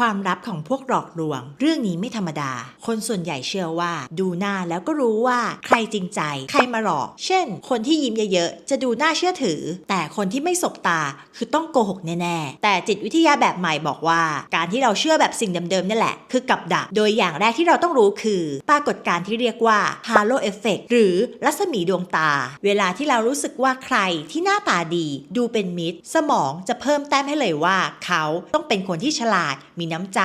ความลับของพวกหลอกลวง เรื่องนี้ไม่ธรรมดา คนส่วนใหญ่เชื่อว่า ดูหน้าแล้วก็รู้ว่าใครจริงใจ ใครมาหลอก เช่น คนที่ยิ้มเยอะๆ จะดูน่าเชื่อถือ แต่คนที่ไม่สบตาคือต้องโกหกแน่ๆ แต่จิตวิทยาแบบใหม่บอกว่า การที่เราเชื่อแบบสิ่งเดิมๆนี่แหละ คือกับดัก โดยอย่างแรกที่เราต้องรู้คือ ปรากฏการณ์ที่เรียกว่า halo effect หรือรัศมีดวงตา เวลาที่เรารู้สึกว่าใครที่หน้าตาดี ดูเป็นมิตร สมองจะเพิ่มแต้มให้เลยว่า เขาต้องเป็นคนที่ฉลาดมีน้ำใจ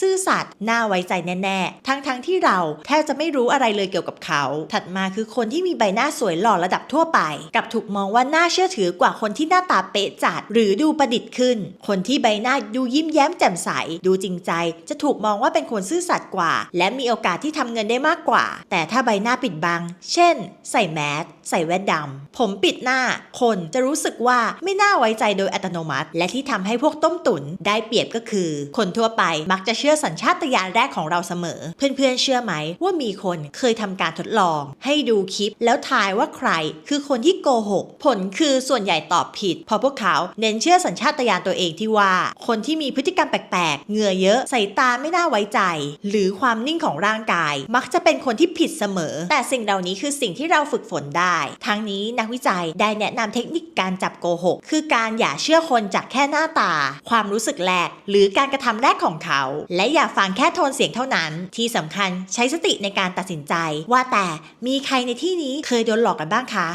ซื่อสัตย์น่าไว้ใจแน่ๆ ทั้งๆที่เราแทบจะไม่รู้อะไรเลยเกี่ยวกับเขา ถัดมาคือคนที่มีใบหน้าสวยหล่อระดับทั่วไป กับถูกมองว่าน่าเชื่อถือกว่าคนที่หน้าตาเป๊ะจัด หรือดูประดิษฐ์ขึ้น คนที่ใบหน้าดูยิ้มแย้มแจ่มใส ดูจริงใจ จะถูกมองว่าเป็นคนซื่อสัตย์กว่า และมีโอกาสที่ทำเงินได้มากกว่า แต่ถ้าใบหน้าปิดบัง เช่น ใส่แมสใส่แว่นดำผมปิดหน้า คนจะรู้สึกว่าไม่น่าไว้ใจโดยอัตโนมัติ และที่ทำให้พวกต้มตุ๋นได้เปรียบก็คือ คนทั่วไป มักจะเชื่อสัญชาตญาณแรกของเราเสมอ เพื่อนๆเชื่อไหมว่ามีคนเคยทำการทดลอง ให้ดูคลิปแล้วทายว่าใคร คือคนที่โกหก ผลคือส่วนใหญ่ตอบผิดเพราะพวกเขาเน้นเชื่อสัญชาตญาณตัวเองที่ว่า คนที่มีพฤติกรรมแปลกๆเหงื่อเยอะสายตาไม่น่าไว้ใจ หรือความนิ่งของร่างกาย มักจะเป็นคนที่ผิดเสมอ แต่สิ่งเหล่านี้คือสิ่งที่เราฝึกฝนได้ ทั้งนี้นักวิจัยได้แนะนำเทคนิคการจับโกหก คือการอย่าเชื่อคนจากแค่หน้าตา ความรู้สึกแรกหรือการกระทำแรกของเขา และอย่าฟังแค่โทนเสียงเท่านั้น ที่สำคัญใช้สติในการตัดสินใจ ว่าแต่มีใครในที่นี้เคยโดนหลอกกันบ้างคะ